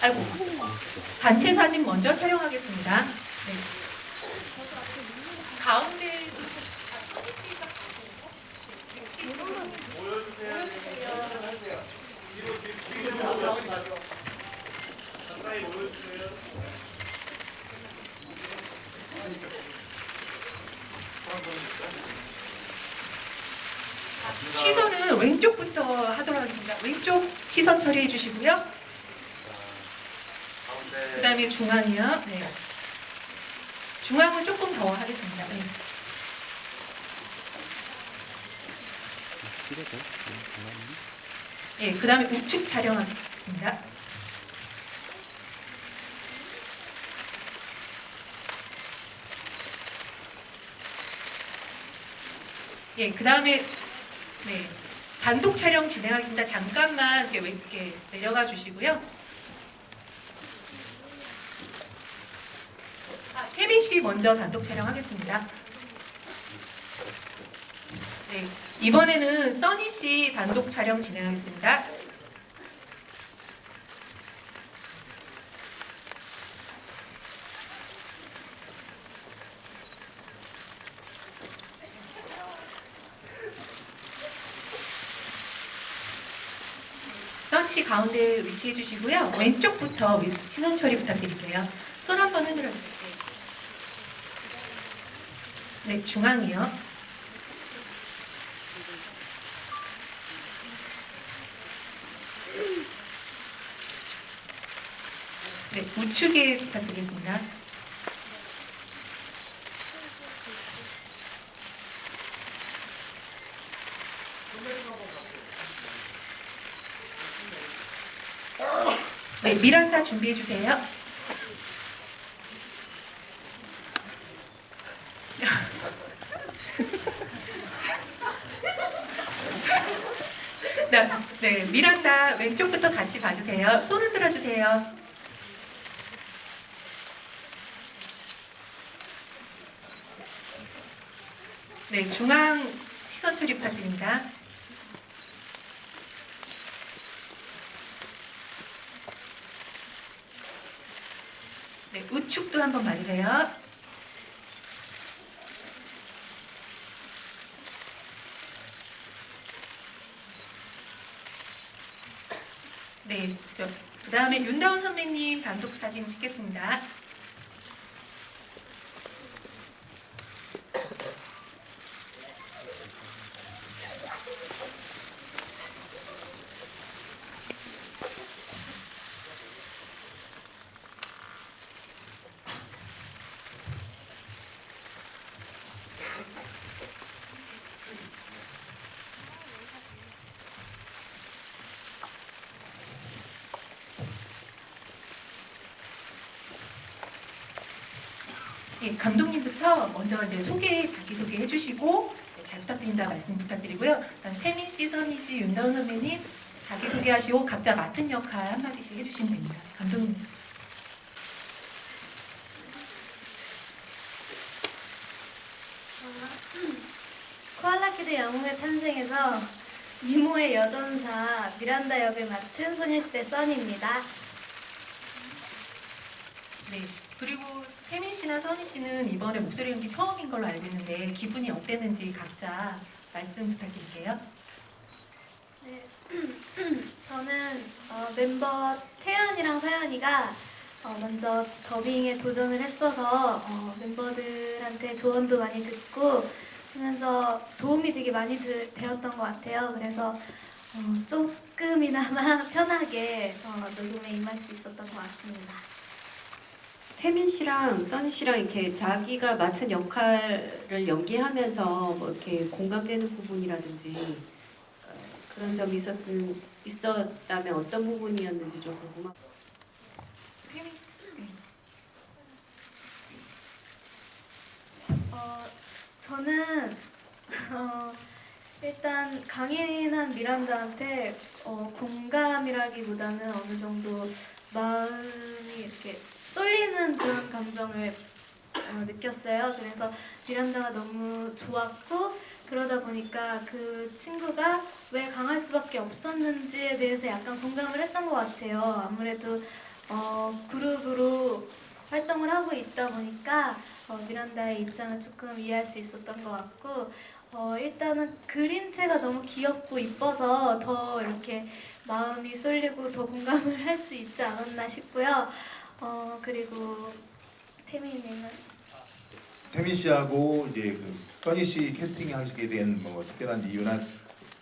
아이고 단체 사진 먼저 촬영하겠습니다. 네. 가운데 시선은 왼쪽부터 하도록 하겠습니다. 왼쪽 시선 처리해 주시고요. 그 다음에 중앙이요. 네. 중앙은 조금 더 하겠습니다. 네. 예, 그 다음에 우측 촬영하겠습니다. 예, 그 다음에 네, 단독 촬영 진행하겠습니다. 잠깐만 이렇게, 왼- 이렇게 내려가 주시고요. 혜민 씨 먼저 단독 촬영하겠습니다. 네, 이번에는 써니 씨 단독 촬영 진행하겠습니다. 써니 씨 가운데 위치해 주시고요. 왼쪽부터 위- 시선 처리 부탁드릴게요. 손 한번 흔들어 주세요. 네, 중앙이요. 네, 우측에 부탁드리겠습니다. 네, 미란다 준비해 주세요. 네, 네, 미란다 왼쪽부터 같이 봐주세요. 손 흔들어 주세요. 네, 중앙 시선 처리 부탁드립니다. 네, 우측도 한번 봐주세요. 네, 그 다음에 윤다운 선배님 단독 사진 찍겠습니다. 예, 감독님부터 먼저 이제 소개 자기 소개 해 주시고 네, 잘 부탁드린다 말씀 부탁드리고요. 일단 태민 씨, 선희 씨, 윤다운 선배님 자기 소개하시고 각자 맡은 역할 한 마디씩 해주시면 됩니다. 감독님. 코알라키드 영웅의 탄생에서 미모의 여전사 미란다 역을 맡은 소녀시대 써니입니다. 네. 그리고 태민 씨나 선희 씨는 이번에 목소리 연기 처음인 걸로 알고 있는데 기분이 어땠는지 각자 말씀 부탁드릴게요. 네. 저는 어, 멤버 태연이랑 사연이가 어, 먼저 더빙에 도전을 했어서 어, 멤버들한테 조언도 많이 듣고 하면서 도움이 되게 많이 드- 되었던 것 같아요. 그래서 어, 조금이나마 편하게 어, 녹음에 임할 수 있었던 것 같습니다. 태민 씨랑 써니 씨랑 이렇게 자기가 맡은 역할을 연기하면서 뭐 이렇게 공감되는 부분이라든지 어, 그런 점이 있었음 있었다면 어떤 부분이었는지 좀 궁금합니다. 태민 씨. 네. 어, 저는 어, 일단 강인한 미란다한테 어, 공감이라기보다는 어느 정도 마음이 이렇게 쏠리는 그런 감정을 어, 느꼈어요. 그래서 미란다가 너무 좋았고 그러다 보니까 그 친구가 왜 강할 수밖에 없었는지에 대해서 약간 공감을 했던 것 같아요. 아무래도 어, 그룹으로 활동을 하고 있다 보니까 어, 미란다의 입장을 조금 이해할 수 있었던 것 같고 어, 일단은 그림체가 너무 귀엽고 이뻐서 더 이렇게 마음이 쏠리고 더 공감을 할 수 있지 않았나 싶고요. 어, 그리고 태민님은 태민 씨하고 이제 그 써니 씨 캐스팅 하시게 된 뭐 특별한 이유나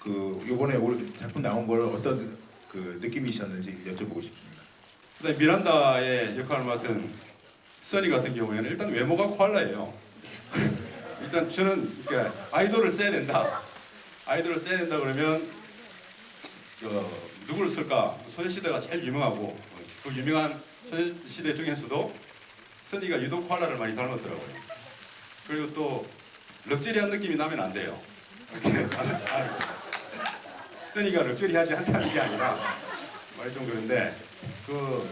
그 이번에 올 작품 나온 걸 어떤 그 느낌이셨는지 여쭤보고 싶습니다. 그다음에 미란다의 역할을 맡은 써니 같은 경우에는 일단 외모가 코알라예요. 일단 저는 그러니까 아이돌을 써야 된다. 아이돌을 써야 된다 그러면 그 누구를 쓸까? 소녀시대가 제일 유명하고 그 유명한 소녀시대 중에서도 써니가 유독 코알라를 많이 닮았더라고요. 그리고 또 럭저리한 느낌이 나면 안 돼요. 이렇게 아, 써니가 럭저리하지 않다는 게 아니라 말이 좀 그런데 그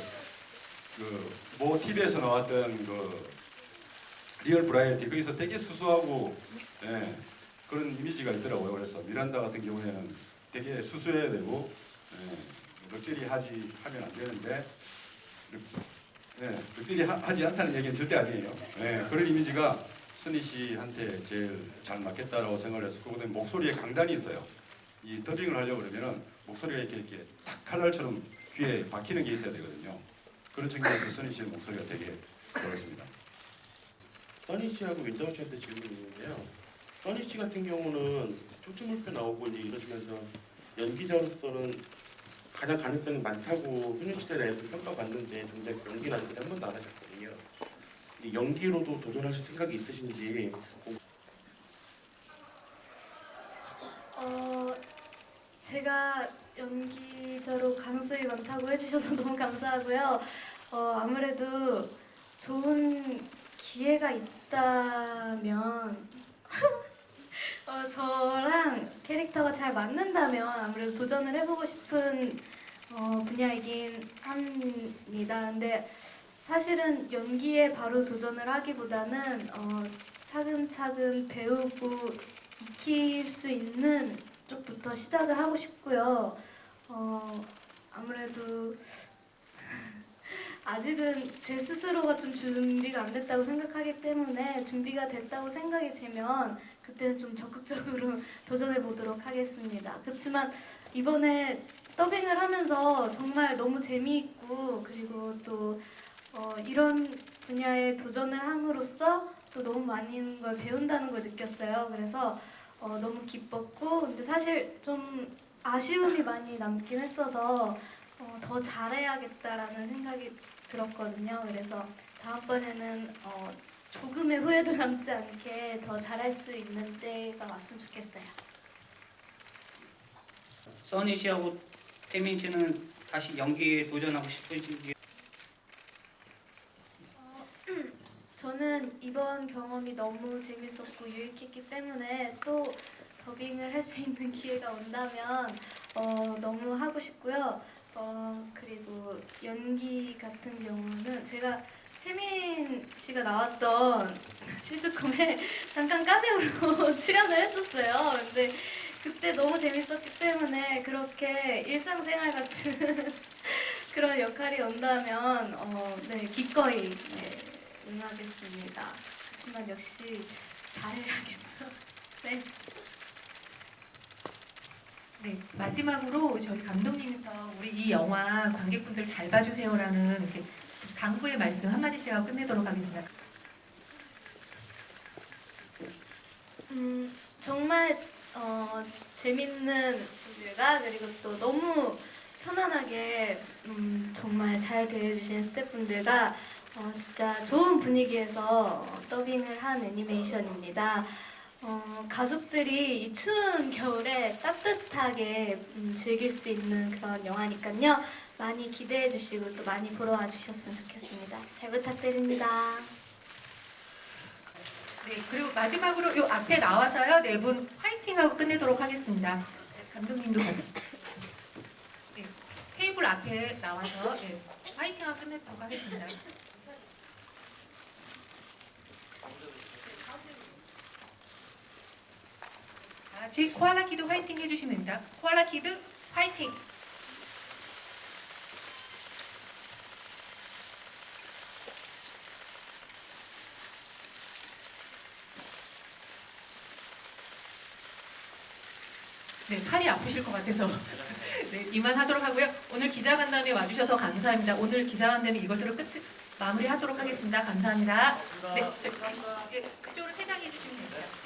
그모 TV에서 나왔던 그 리얼 브라이어티 거기서 되게 수수하고 예, 그런 이미지가 있더라고요. 그래서 미란다 같은 경우에는 되게 수수해야 되고 예, 럭질이 하지 하면 안 되는데 예, 럭질이 하, 하지 않다는 얘기는 절대 아니에요. 예, 그런 이미지가 선희 씨한테 제일 잘 맞겠다라고 생각을 해서 그다음에 목소리에 강단이 있어요. 이 더빙을 하려고 그러면은 목소리가 이렇게 이렇게 탁 칼날처럼 귀에 박히는 게 있어야 되거든요. 그런 측면에서 선희 씨의 목소리가 되게 좋았습니다. 써니 씨하고 윈다우 씨한테 질문이 있는데요. 써니 씨 같은 경우는 촉진물표 나오고 이제 이러시면서 연기자로서는 가장 가능성이 많다고 소녀시대 내에서 평가받는데 정작 연기는 아직 한 번도 안 하셨거든요. 이 연기로도 도전하실 생각이 있으신지 어, 제가 연기자로 가능성이 많다고 해주셔서 너무 감사하고요. 어, 아무래도 좋은 기회가 있다면 어, 저랑 캐릭터가 잘 맞는다면 아무래도 도전을 해보고 싶은 어, 분야이긴 합니다. 근데 사실은 연기에 바로 도전을 하기보다는 어, 차근차근 배우고 익힐 수 있는 쪽부터 시작을 하고 싶고요. 어, 아무래도 아직은 제 스스로가 좀 준비가 안 됐다고 생각하기 때문에 준비가 됐다고 생각이 되면 그때는 좀 적극적으로 도전해 보도록 하겠습니다. 그렇지만 이번에 더빙을 하면서 정말 너무 재미있고 그리고 또 어, 이런 분야에 도전을 함으로써 또 너무 많은 걸 배운다는 걸 느꼈어요. 그래서 어, 너무 기뻤고 근데 사실 좀 아쉬움이 많이 남긴 했어서 어, 더 잘해야겠다라는 생각이 들었거든요. 그래서 다음번에는 어, 조금의 후회도 남지 않게 더 잘할 수 있는 때가 왔으면 좋겠어요. 써니 씨하고 태민 씨는 다시 연기에 도전하고 싶으신지 저는 이번 경험이 너무 재밌었고 유익했기 때문에 또 더빙을 할 수 있는 기회가 온다면 어, 너무 하고 싶고요. 어, 그리고 연기 같은 경우는 제가 태민 씨가 나왔던 시트콤에 잠깐 카메오로 출연을 했었어요. 근데 그때 너무 재밌었기 때문에 그렇게 일상생활 같은 그런 역할이 온다면 어, 네, 기꺼이 네, 응하겠습니다. 그렇지만 역시 잘해야겠죠. 네. 네, 마지막으로 저희 감독님부터 우리 이 영화 관객분들 잘 봐주세요라는 이렇게 당부의 말씀 한마디씩 하고 끝내도록 하겠습니다. 음, 정말 어, 재밌는 분들과 그리고 또 너무 편안하게 음, 정말 잘 대해주신 스태프분들과 어, 진짜 좋은 분위기에서 어, 더빙을 한 애니메이션입니다. 어, 가족들이 이 추운 겨울에 따뜻하게 음, 즐길 수 있는 그런 영화니까요. 많이 기대해 주시고 또 많이 보러 와 주셨으면 좋겠습니다. 잘 부탁드립니다. 네, 그리고 마지막으로 요 앞에 나와서요 네 분 화이팅하고 끝내도록 하겠습니다. 네, 감독님도 같이. 네, 테이블 앞에 나와서 네, 화이팅하고 끝내도록 하겠습니다. 다 같이 코알라 키드 화이팅 해주시면 됩니다. 코알라 키드 화이팅! 네, 팔이 아프실 것 같아서 네, 이만 하도록 하고요. 오늘 기자간담회 와주셔서 감사합니다. 오늘 기자간담회 이것으로 끝 마무리하도록 하겠습니다. 감사합니다. 네, 저, 예, 그쪽으로 퇴장해 주시면 됩니다.